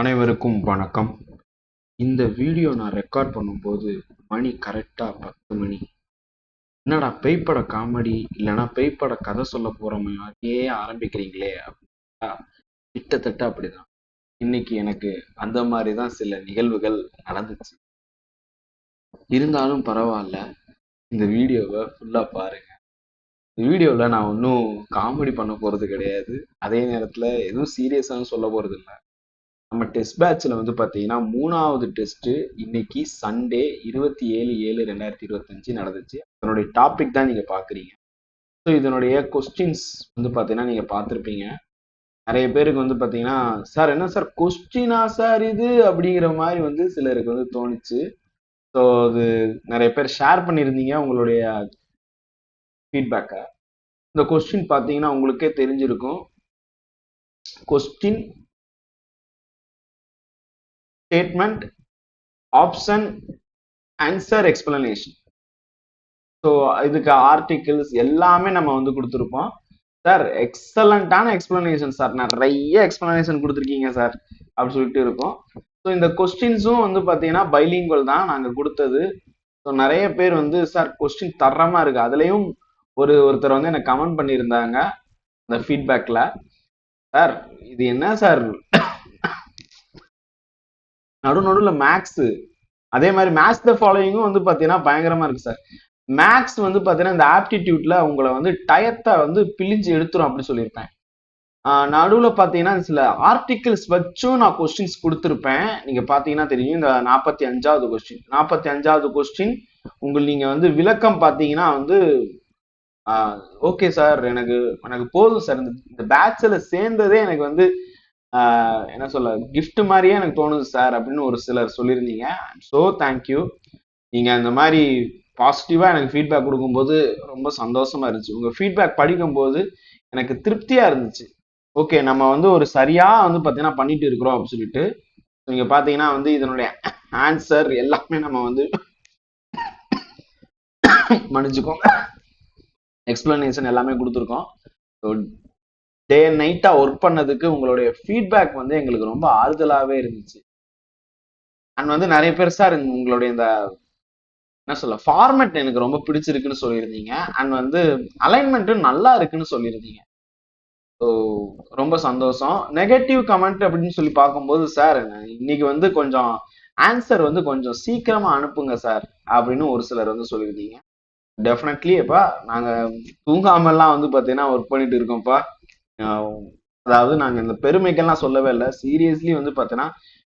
அனைவருக்கும் வணக்கம். இந்த வீடியோ நான் ரெக்கார்ட் பண்ணும்போது மணி கரெக்டாக பத்து மணி. என்னடா பேய்ப்பட காமெடி இல்லைன்னா பேய்ப்பட கதை சொல்ல போகிற மாதிரியே ஆரம்பிக்கிறீங்களே அப்படின்னா கிட்டத்தட்ட அப்படிதான். இன்னைக்கு எனக்கு அந்த மாதிரி தான் சில நிகழ்வுகள் நடந்துச்சு. இருந்தாலும் பரவாயில்ல இந்த வீடியோவை ஃபுல்லாக பாருங்க. இந்த வீடியோவில் நான் ஒன்றும் காமெடி பண்ண போகிறது கிடையாது. அதே நேரத்தில் எதுவும் சீரியஸாகவும் சொல்ல போகிறது இல்லை. நம்ம டெஸ்ட் பேட்ச்ல வந்து பார்த்தீங்கன்னா மூணாவது டெஸ்ட் இன்னைக்கு சண்டே இருபத்தி ஏழு ஏழு ரெண்டாயிரத்தி இருபத்தஞ்சு நடந்துச்சு. அதனுடைய டாபிக் தான் நீங்க பாக்குறீங்க. ஸோ இதனுடைய கொஸ்டின்ஸ் வந்து பார்த்தீங்கன்னா நீங்க பார்த்துருப்பீங்க நிறைய பேருக்கு வந்து பார்த்தீங்கன்னா சார் என்ன சார் கொஸ்டினா சார் இது? அப்படிங்கிற மாதிரி வந்து சிலருக்கு வந்து தோணுச்சு. ஸோ அது நிறைய பேர் ஷேர் பண்ணியிருந்தீங்க உங்களுடைய ஃபீட்பேக்கை இந்த கொஸ்டின் பார்த்தீங்கன்னா உங்களுக்கே தெரிஞ்சிருக்கும். Question statement option answer explanation so இதுக்கு ஆர்டிகிள்ஸ் எல்லாமே நம்ம வந்து கொடுத்துருப்போம். சார் எக்ஸலண்ட்டான எக்ஸ்பிளனேஷன் சார் நிறைய எக்ஸ்பிளனேஷன் கொடுத்துருக்கீங்க சார் அப்படின்னு சொல்லிட்டு இருக்கோம். ஸோ இந்த கொஸ்டின்ஸும் வந்து பார்த்தீங்கன்னா பைலிங்குவல் தான் நாங்கள் கொடுத்தது. ஸோ நிறைய பேர் வந்து சார் கொஸ்டின் தரமாக இருக்கு. அதுலேயும் ஒரு ஒருத்தர் வந்து எனக்கு கமெண்ட் பண்ணியிருந்தாங்க அந்த ஃபீட்பேக்கில் சார் இது என்ன சார் நடு நடுவில் மேக்ஸு அதே மாதிரி மேக்ஸ் த ஃபாலோயிங்கும் வந்து பார்த்தீங்கன்னா பயங்கரமாக இருக்குது சார் மேக்ஸ் வந்து பார்த்தீங்கன்னா இந்த ஆப்டிடியூட்ல உங்களை வந்து டயத்தை வந்து பிழிஞ்சு எடுத்துரும் அப்படின்னு சொல்லியிருப்பேன். நடுவில் பார்த்தீங்கன்னா சில ஆர்டிகிள்ஸ் வச்சும் நான் கொஸ்டின்ஸ் கொடுத்துருப்பேன். நீங்கள் பார்த்தீங்கன்னா தெரியும் இந்த நாற்பத்தி அஞ்சாவது கொஸ்டின் நாற்பத்தி அஞ்சாவது கொஸ்டின் உங்களுக்கு நீங்கள் வந்து விளக்கம் பார்த்தீங்கன்னா வந்து ஓகே சார் எனக்கு எனக்கு போதும் சார் இந்த பேட்சில் சேர்ந்ததே எனக்கு வந்து என்ன சொல்ல கிஃப்ட் மாதிரியே எனக்கு தோணுது சார் அப்படின்னு ஒரு சிலர் சொல்லியிருந்தீங்க. ஸோ தேங்க்யூ நீங்கள் அந்த மாதிரி பாசிட்டிவாக எனக்கு ஃபீட்பேக் கொடுக்கும்போது ரொம்ப சந்தோஷமா இருந்துச்சு. உங்கள் ஃபீட்பேக் படிக்கும்போது எனக்கு திருப்தியாக இருந்துச்சு. ஓகே நம்ம வந்து ஒரு சரியாக வந்து பார்த்தீங்கன்னா பண்ணிட்டு இருக்கிறோம் அப்படின்னு சொல்லிட்டு நீங்கள் பார்த்தீங்கன்னா வந்து இதனுடைய ஆன்சர் எல்லாமே நம்ம வந்து மன்னிச்சுக்கோங்க எக்ஸ்பிளனேஷன் எல்லாமே கொடுத்துருக்கோம். ஸோ டே அண்ட் நைட்டா ஒர்க் பண்ணதுக்கு உங்களுடைய ஃபீட்பேக் வந்து எங்களுக்கு ரொம்ப ஆறுதலாகவே இருந்துச்சு. அண்ட் வந்து நிறைய பேர் சார் உங்களுடைய இந்த என்ன சொல்ல ஃபார்மேட் எனக்கு ரொம்ப பிடிச்சிருக்குன்னு சொல்லியிருந்தீங்க. அண்ட் வந்து அலைன்மெண்ட்டும் நல்லா இருக்குன்னு சொல்லியிருந்தீங்க. ஸோ ரொம்ப சந்தோஷம். நெகட்டிவ் கமெண்ட் அப்படின்னு சொல்லி பார்க்கும்போது சார் இன்னைக்கு வந்து கொஞ்சம் ஆன்சர் வந்து கொஞ்சம் சீக்கிரமா அனுப்புங்க சார் அப்படின்னு ஒரு சிலர் வந்து சொல்லியிருந்தீங்க. டெஃபினெட்லி அப்பா நாங்கள் தூங்காமல்லாம் வந்து பார்த்தீங்கன்னா ஒர்க் பண்ணிட்டு இருக்கோம்ப்பா. அதாவது நாங்க இந்த பெருமைக்கெல்லாம் சொல்லவே இல்லை. சீரியஸ்லி வந்து பார்த்தீங்கன்னா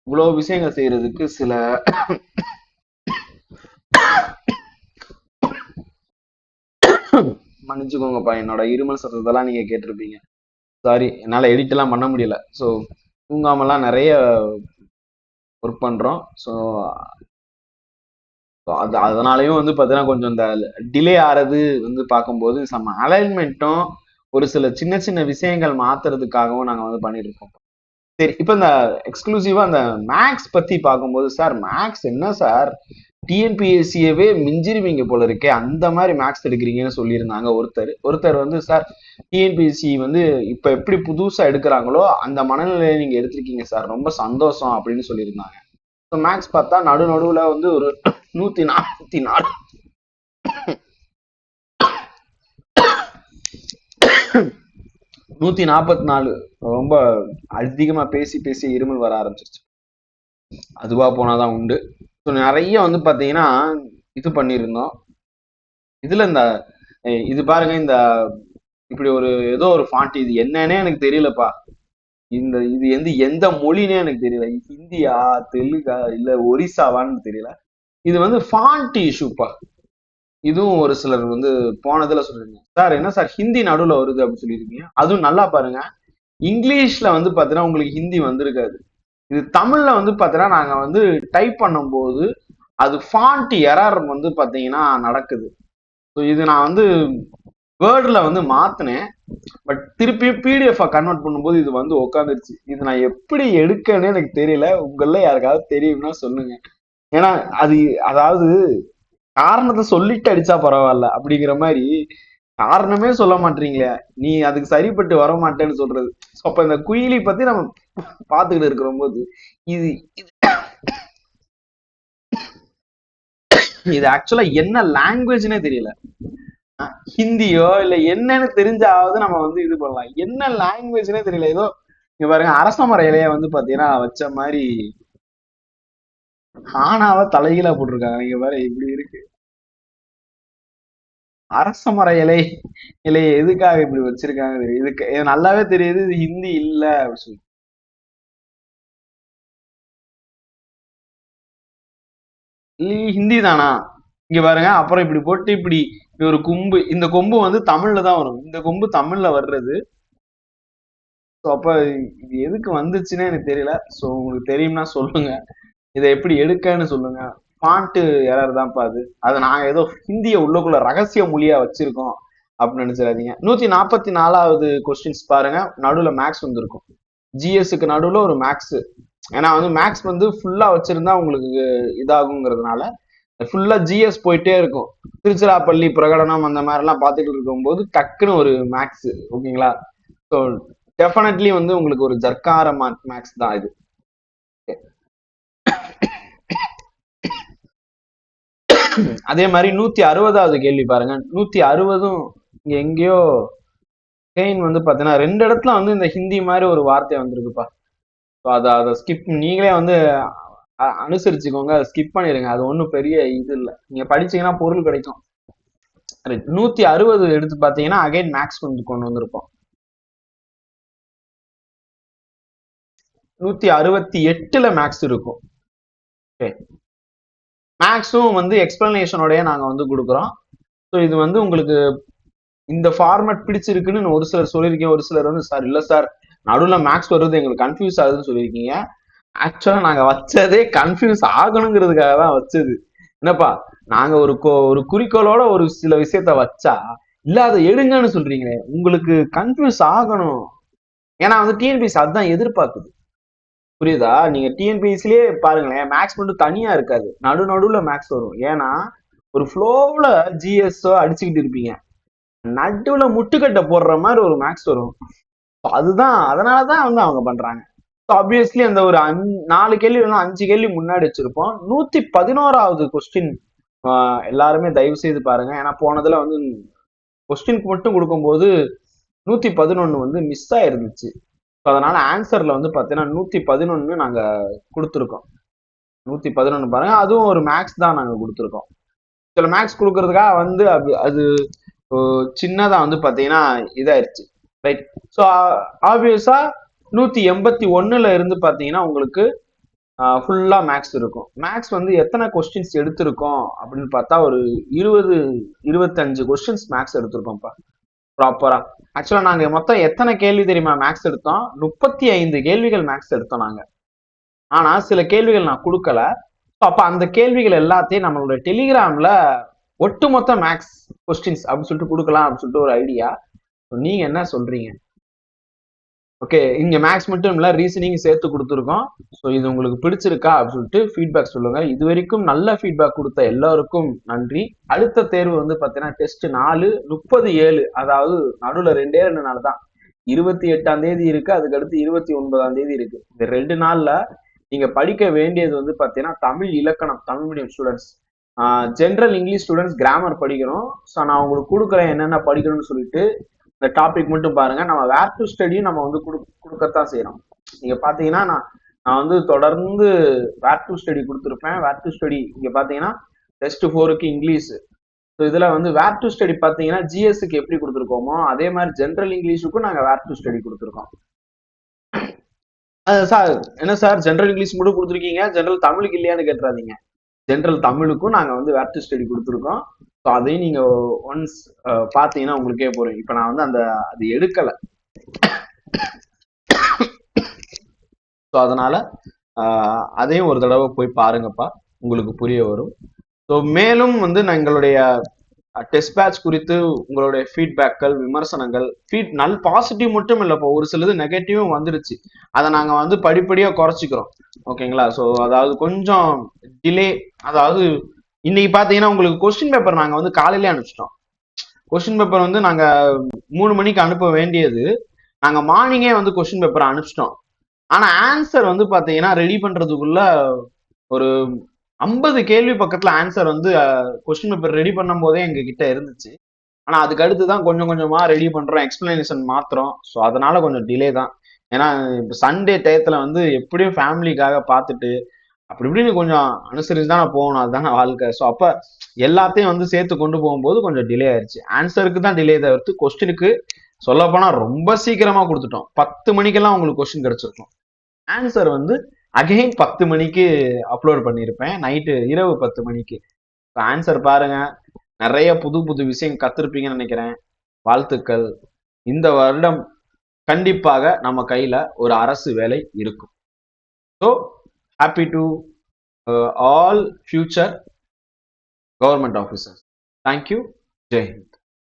இவ்வளவு விஷயங்கள் செய்யறதுக்கு சில மன்னிச்சுக்கோங்கப்பா என்னோட இருமல் சத்தத்தெல்லாம் நீங்க கேட்டிருப்பீங்க. சாரி என்னால எடிட் எல்லாம் பண்ண முடியல. ஸோ தூங்காமலாம் நிறைய ஒர்க் பண்றோம். ஸோ அது அதனாலயும் வந்து பார்த்தீங்கன்னா கொஞ்சம் இந்த டிலே ஆறது வந்து பார்க்கும்போது சம அலைன்மெண்ட்டும் ஒரு சில சின்ன சின்ன விஷயங்கள் மாத்துறதுக்காகவும் நாங்கள் வந்து பண்ணிட்டு இருக்கோம் சரி இப்போ இந்த எக்ஸ்க்ளூசிவா அந்த மேக்ஸ் பத்தி பார்க்கும்போது சார் மேக்ஸ் என்ன சார்? டிஎன்பிஎஸ்சியவே மிஞ்சிருவீங்க போல இருக்கே. அந்த மாதிரி மேக்ஸ் எடுக்கிறீங்கன்னு சொல்லியிருந்தாங்க ஒருத்தர். ஒருத்தர் வந்து சார் டிஎன்பிஎஸ்சி வந்து இப்போ எப்படி புதுசா எடுக்கிறாங்களோ அந்த மனநிலையை நீங்க எடுத்திருக்கீங்க சார். ரொம்ப சந்தோஷம் அப்படின்னு சொல்லியிருந்தாங்க. ஸோ மேக்ஸ் பார்த்தா நடு நடுவில் வந்து ஒரு நூத்தி நாற்பத்தி நாலு நூத்தி நாற்பத்தி நாலு ரொம்ப அதிகமா பேசி பேசி இருமல் வர ஆரம்பிச்சிருச்சு. அதுவா போனாதான் உண்டு. ஸோ நிறைய வந்து பாத்தீங்கன்னா இது பண்ணியிருந்தோம். இதுல இந்த இது பாருங்க இந்த இப்படி ஒரு ஏதோ ஒரு ஃபாண்ட் இது என்னன்னே எனக்கு தெரியலப்பா. இந்த இது எந்த எந்த மொழினே எனக்கு தெரியல. ஹிந்தியா தெலுங்கா இல்ல ஒரிசாவான்னு தெரியல. இது வந்து ஃபாண்ட் இஷ்யூப்பா இதுவும் ஒரு சிலர் வந்து போனதுல சொல்லிருந்தீங்க சார் என்ன சார் ஹிந்தி நடுவில் வருது அப்படின்னு சொல்லியிருக்கீங்க? அதுவும் நல்லா பாருங்க. இங்கிலீஷ்ல வந்து பாத்தீங்கன்னா உங்களுக்கு ஹிந்தி வந்திருக்காது. இது தமிழ்ல வந்து பாத்தீங்கன்னா நாங்க வந்து டைப் பண்ணும்போது அது ஃபாண்ட் எரர் வந்து பாத்தீங்கன்னா நடக்குது. ஸோ இது நான் வந்து வேர்டில் வந்து மாத்தினேன். பட் திருப்பி பிடிஎஃப்பை கன்வெர்ட் பண்ணும்போது இது வந்து உட்காந்துருச்சு இது நான் எப்படி எடுக்கன்னு எனக்கு தெரியல. உங்களில் யாருக்காவது தெரியும்னா சொல்லுங்க. ஏன்னா அது அதாவது காரணத்தை சொல்லிட்டு அடிச்சா பரவாயில்ல அப்படிங்கிற மாதிரி காரணமே சொல்ல மாட்டீங்களே. நீ அதுக்கு சரிப்பட்டு வர மாட்டேன்னு சொல்றது. அப்ப இந்த குயிலி பத்தி நம்ம பாத்துக்கிட்டு இருக்கிற போது இது இது ஆக்சுவலா என்ன லாங்குவேஜ்னே தெரியல. ஹிந்தியோ இல்ல என்னன்னு தெரிஞ்சாவது நம்ம வந்து இது பண்ணலாம். என்ன லாங்குவேஜ்னே தெரியல. ஏதோ இங்க பாருங்க அரச மர இலைய வந்து பாத்தீங்கன்னா வச்ச மாதிரி ஆனாவ தலைகீழா போட்டிருக்காங்க. நீங்க பாரு இப்படி இருக்கு. அரச மர இலை எதுக்காக இப்படி வச்சிருக்காங்க இதுக்கு இது நல்லாவே தெரியுது இது ஹிந்தி இல்ல அப்படின்னு சொல்லி. இல்ல ஹிந்தி தானா? இங்க பாருங்க அப்புறம் இப்படி போட்டு இப்படி இப்படி ஒரு கொம்பு இந்த கொம்பு வந்து தமிழ்ல தான் வரும். இந்த கொம்பு தமிழ்ல வர்றது. ஸோ அப்ப இது எதுக்கு வந்துச்சுன்னே எனக்கு தெரியல. ஸோ உங்களுக்கு தெரியும்னா சொல்லுங்க. இதை எப்படி எடுக்கன்னு சொல்லுங்க. பாண்ட்டு எரர் தான்ப்பா அது. அதை நாங்கள் ஏதோ ஹிந்தியை உள்ளக்குள்ள ரகசிய மொழியா வச்சிருக்கோம் அப்படின்னு நினைச்சிடாதீங்க. நூத்தி நாற்பத்தி நாலாவது கொஸ்டின்ஸ் பாருங்க. நடுவுல மேக்ஸ் வந்திருக்கும். ஜிஎஸ்க்கு நடுவுல ஒரு மேக்ஸ் ஏன்னா வந்து மேக்ஸ் வந்து ஃபுல்லா வச்சிருந்தா உங்களுக்கு இதாகுங்கிறதுனால ஃபுல்லா ஜிஎஸ் போயிட்டே இருக்கும். திருச்சிராப்பள்ளி பிரகடனம் அந்த மாதிரி எல்லாம் பார்த்துட்டு இருக்கும்போது டக்குன்னு ஒரு மேக்ஸ் ஓகேங்களா ஸோ டெஃபினெட்லி வந்து உங்களுக்கு ஒரு ஜர்க்கார மேக்ஸ் தான் இது. அதே மாதிரி நூத்தி அறுபதாவது கேள்வி பாருங்க. நூத்தி அறுபதும் இங்க எங்கேயோ கெயின் வந்து பாத்தீங்கன்னா ரெண்டு இடத்துல வந்து இந்த ஹிந்தி மாதிரி ஒரு வார்த்தை வந்திருக்குப்பா. ஸோ அதை அதை ஸ்கிப் நீங்களே வந்து அனுசரிச்சுக்கோங்க. அதை ஸ்கிப் பண்ணிடுங்க. அது ஒன்றும் பெரிய இது இல்லை. நீங்க படிச்சீங்கன்னா பொருள் கிடைக்கும். நூத்தி அறுபது எடுத்து பார்த்தீங்கன்னா அகைன் மேக்ஸ் வந்து கொண்டு வந்திருப்போம். நூத்தி அறுபத்தி எட்டுல மேக்ஸ் இருக்கும். ஓகே மேக்ஸும் வந்து எக்ஸ்பிளனேஷனோடய நாங்கள் வந்து கொடுக்குறோம். ஸோ இது வந்து உங்களுக்கு இந்த ஃபார்மேட் பிடிச்சிருக்குன்னு ஒரு சிலர் சொல்லியிருக்கீங்க ஒரு சிலர் வந்து சார் இல்லை சார் நடுவில் மேக்ஸ் வருது எங்களுக்கு கன்ஃபியூஸ் ஆகுதுன்னு சொல்லியிருக்கீங்க. ஆக்சுவலாக நாங்கள் வச்சதே கன்ஃபியூஸ் ஆகணுங்கிறதுக்காக தான் வச்சது. என்னப்பா நாங்கள் ஒரு கோ ஒரு குறிக்கோளோட ஒரு சில விஷயத்த வச்சா இல்லாத எடுங்கன்னு சொல்றீங்களே உங்களுக்கு கன்ஃபியூஸ் ஆகணும். ஏன்னா வந்து டிஎன்பிஎஸ் அதுதான் எதிர்பார்க்குது புரியுதா? நீங்க டிஎன்பிஎஸ்லயே பாருங்களேன் மேக்ஸ் மட்டும் தனியா இருக்காது. நடு நடுவுல மேக்ஸ் வரும். ஏன்னா ஒரு ஃப்ளோவில் ஜிஎஸ்ஓ அடிச்சுக்கிட்டு இருப்பீங்க. நடுவுல முட்டுக்கட்டை போடுற மாதிரி ஒரு மேக்ஸ் வரும். அதுதான். அதனால தான் வந்து அவங்க பண்றாங்க. ஸோ ஆப்வியஸ்லி அந்த ஒரு அஞ்சு நாலு கேள்வி வேணும் அஞ்சு கேள்வி முன்னாடி வச்சிருப்போம். நூத்தி பதினோராவது கொஸ்டின் எல்லாருமே தயவு செய்து பாருங்க. ஏன்னா போனதுல வந்து கொஸ்டினுக்கு மட்டும் கொடுக்கும்போது நூத்தி பதினொன்னு வந்து மிஸ் ஆயிருந்துச்சு. ஸோ அதனால ஆன்சர்ல வந்து பார்த்தீங்கன்னா நூத்தி பதினொன்னு நாங்க கொடுத்துருக்கோம். நூத்தி பதினொன்னு பாருங்க. அதுவும் ஒரு மேக்ஸ் தான் நாங்க கொடுத்துருக்கோம். சில மேக்ஸ் கொடுக்கறதுக்காக வந்து அது அது சின்னதா வந்து பாத்தீங்கன்னா இதாயிருச்சு. ரைட் ஸோ ஆப்வியஸா நூத்தி எண்பத்தி ஒண்ணுல இருந்து பாத்தீங்கன்னா உங்களுக்கு ஃபுல்லா மேக்ஸ் இருக்கும். மேக்ஸ் வந்து எத்தனை கொஸ்டின்ஸ் எடுத்திருக்கோம் அப்படின்னு பார்த்தா ஒரு இருபது இருபத்தஞ்சு கொஸ்டின்ஸ் மேக்ஸ் எடுத்திருக்கோம்ப்பா. ப்ராப்பரா ஆக்சுவலா நாங்க மொத்தம் எத்தனை கேள்வி தெரியுமா மேக்ஸ் எடுத்தோம்? முப்பத்தி ஐந்து கேள்விகள் மேக்ஸ் எடுத்தோம் நாங்க. ஆனா சில கேள்விகள் நான் கொடுக்கல. So, அப்ப அந்த கேள்விகள் எல்லாத்தையும் நம்மளோட டெலிகிராம்ல ஒட்டுமொத்த மேக்ஸ் கொஸ்டின்ஸ் அப்படின்னு சொல்லிட்டு கொடுக்கலாம் அப்படின்னு சொல்லிட்டு ஒரு ஐடியா நீங்க என்ன சொல்றீங்க? ஓகே இங்க மேக்ஸ் மட்டும் இல்ல ரீசனிங் சேர்த்து கொடுத்துருக்கோம். ஸோ இது உங்களுக்கு பிடிச்சிருக்கா அப்படின்னு சொல்லிட்டு ஃபீட்பேக் சொல்லுங்க. இது வரைக்கும் நல்ல ஃபீட்பேக் கொடுத்த எல்லாருக்கும் நன்றி. அடுத்த தேர்வு வந்து பாத்தீங்கன்னா டெஸ்ட் நாலு முப்பது ஏழு. அதாவது நடுவுல ரெண்டே ரெண்டு நாள் தான். இருபத்தி எட்டாம் தேதி இருக்கு அதுக்கு அடுத்து இருபத்தி ஒன்பதாம் தேதி இருக்கு. இந்த ரெண்டு நாள்ல நீங்க படிக்க வேண்டியது வந்து பாத்தீங்கன்னா தமிழ் இலக்கணம் Tamil medium students general English students grammar படிக்கணும். ஸோ நான் உங்களுக்கு கொடுக்குறேன் என்னென்ன படிக்கணும்னு சொல்லிட்டு இந்த டாபிக் மட்டும் பாருங்க. நம்ம வேர் டு ஸ்டடியும் நம்ம வந்து கொடு கொடுக்கத்தான் செய்யறோம் நீங்க பாத்தீங்கன்னா நான் நான் வந்து தொடர்ந்து வேர் டு ஸ்டடி கொடுத்துருப்பேன். வேர் டு ஸ்டடி இங்க பாத்தீங்கன்னா டெஸ்ட் ஃபோருக்கு இங்கிலீஷ். ஸோ இதுல வந்து வேர் டு ஸ்டடி பாத்தீங்கன்னா ஜிஎஸ்க்கு எப்படி கொடுத்துருக்கோமோ அதே மாதிரி ஜென்ரல் இங்கிலீஷுக்கும் நாங்க வேர் டு ஸ்டடி கொடுத்துருக்கோம். சார் என்ன சார் ஜென்ரல் இங்கிலீஷ் மட்டும் கொடுத்துருக்கீங்க? ஜென்ரல் தமிழுக்கு இல்லையான்னு கேட்டுறாதீங்க. ஜென்ரல் தமிழுக்கும் நாங்க வந்து வேர் டு ஸ்டடி கொடுத்துருக்கோம். ஸோ அதையும் நீங்க ஒன்ஸ் பாத்தீங்கன்னா உங்களுக்கே போறோம் இப்போ நான் வந்து அந்த அது எடுக்கல. ஸோ அதனால அதையும் ஒரு தடவை போய் பாருங்கப்பா. உங்களுக்கு புரிய வரும். ஸோ மேலும் வந்து நான் எங்களுடைய டெஸ்ட் பேட்ச் குறித்து உங்களுடைய ஃபீட்பேக்கள் விமர்சனங்கள் ஃபீட் நல் பாசிட்டிவ் மட்டும் இல்லைப்போ. ஒரு சிலது நெகட்டிவும் வந்துருச்சு. அதை நாங்கள் வந்து படிப்படியாக குறைச்சிக்கிறோம். ஓகேங்களா ஸோ அதாவது கொஞ்சம் டிலே அதாவது இன்னைக்கு பார்த்தீங்கன்னா உங்களுக்கு கொஸ்டின் பேப்பர் நாங்கள் வந்து காலையிலே அனுப்பிச்சிட்டோம். கொஸ்டின் பேப்பர் வந்து நாங்கள் மூணு மணிக்கு அனுப்ப வேண்டியது. நாங்கள் மார்னிங்கே வந்து கொஸ்டின் பேப்பரை அனுப்பிச்சிட்டோம். ஆனா ஆன்சர் வந்து பாத்தீங்கன்னா ரெடி பண்றதுக்குள்ள ஒரு ஐம்பது கேள்வி பக்கத்துல ஆன்சர் வந்து கொஸ்டின் பேப்பர் ரெடி பண்ணும் போதே எங்க கிட்ட இருந்துச்சு. ஆனா அதுக்கு அடுத்து தான் கொஞ்சம் கொஞ்சமா ரெடி பண்றோம் எக்ஸ்பிளனேஷன் மாத்திரம் ஸோ அதனால கொஞ்சம் டிலே தான். ஏன்னா சண்டே டயத்துல வந்து எப்படியும் ஃபேமிலிக்காக பார்த்துட்டு அப்படி இப்படின்னு கொஞ்சம் அனுசரிச்சு தான் போகணும். அதுதானே வாழ்க்கை. ஸோ அப்போ எல்லாத்தையும் வந்து சேர்த்து கொண்டு போகும்போது கொஞ்சம் டிலே ஆயிடுச்சு ஆன்சருக்கு தான் டிலே தவிர்த்து கொஸ்டினுக்கு சொல்லப்போனால் ரொம்ப சீக்கிரமாக கொடுத்துட்டோம். பத்து மணிக்கெல்லாம் உங்களுக்கு கொஸ்டின் கிடச்சிருக்கும். ஆன்சர் வந்து அகெயின் பத்து மணிக்கு அப்லோட் பண்ணியிருப்பேன். நைட்டு இரவு பத்து மணிக்கு. இப்போ ஆன்சர் பாருங்க. நிறைய புது புது விஷயம் கற்றுருப்பீங்கன்னு நினைக்கிறேன். வாழ்த்துக்கள். இந்த வருடம் கண்டிப்பாக நம்ம கையில் ஒரு அரசு வேலை இருக்கும். So happy to uh, all future government officers. Thank you. Jai Hind.